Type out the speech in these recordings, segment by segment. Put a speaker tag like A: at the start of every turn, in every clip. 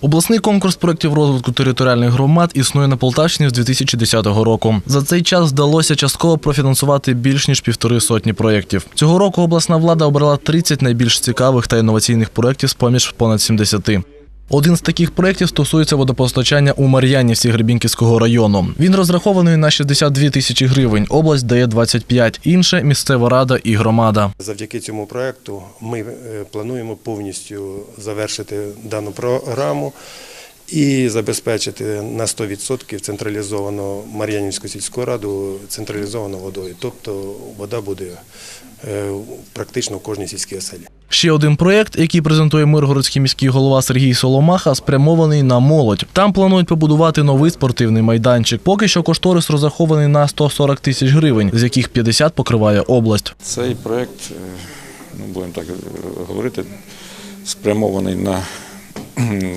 A: Обласний конкурс проєктів розвитку територіальних громад існує на Полтавщині з 2010 року. За цей час вдалося частково профінансувати більш ніж півтори сотні проєктів. Цього року обласна влада обрала 30 найбільш цікавих та інноваційних проєктів з поміж понад 70. Один з таких проєктів стосується водопостачання у Мар'янівці Гребінківського району. Він розрахований на 62 тисячі гривень. Область дає 25, інше місцева рада і громада.
B: Завдяки цьому проекту ми е, плануємо повністю завершити дану програму і забезпечити на 100% централізовану Мар'янівську сільську раду централізованою водою. Тобто вода буде е, практично в кожній сільській оселі.
A: Ще один проєкт, який презентує Миргородський міський голова Сергій Соломаха, спрямований на молодь. Там планують побудувати новий спортивний майданчик. Поки що кошторис розрахований на 140 тисяч гривень, з яких 50 покриває область.
C: Цей проєкт, е, ну будемо так е, говорити, спрямований на е,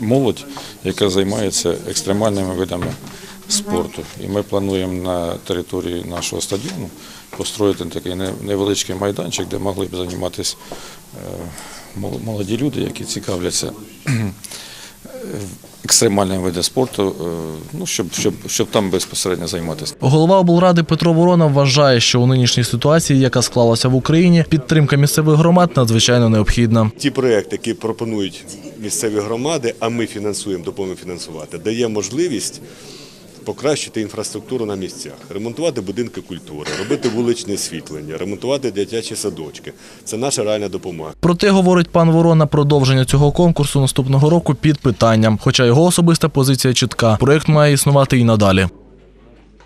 C: молодь, яка займається екстремальними видами спорту. І ми плануємо на території нашого стадіону построїти такий невеличкий майданчик, де могли б займатися е, молоді люди, які цікавляться е, екстремальними видами спорту, е, ну, щоб, щоб, щоб там безпосередньо займатися.
A: Голова облради Петро Ворона вважає, що у нинішній ситуації, яка склалася в Україні, підтримка місцевих громад надзвичайно необхідна.
D: Ті проекти, які пропонують місцеві громади, а ми фінансуємо, допомагаємо фінансувати, дає можливість покращити інфраструктуру на місцях, ремонтувати будинки культури, робити вуличне світлення, ремонтувати дитячі садочки. Це наша реальна допомога.
A: Проте, говорить пан Ворона, продовження цього конкурсу наступного року під питанням. Хоча його особиста позиція чітка, проєкт має існувати і надалі.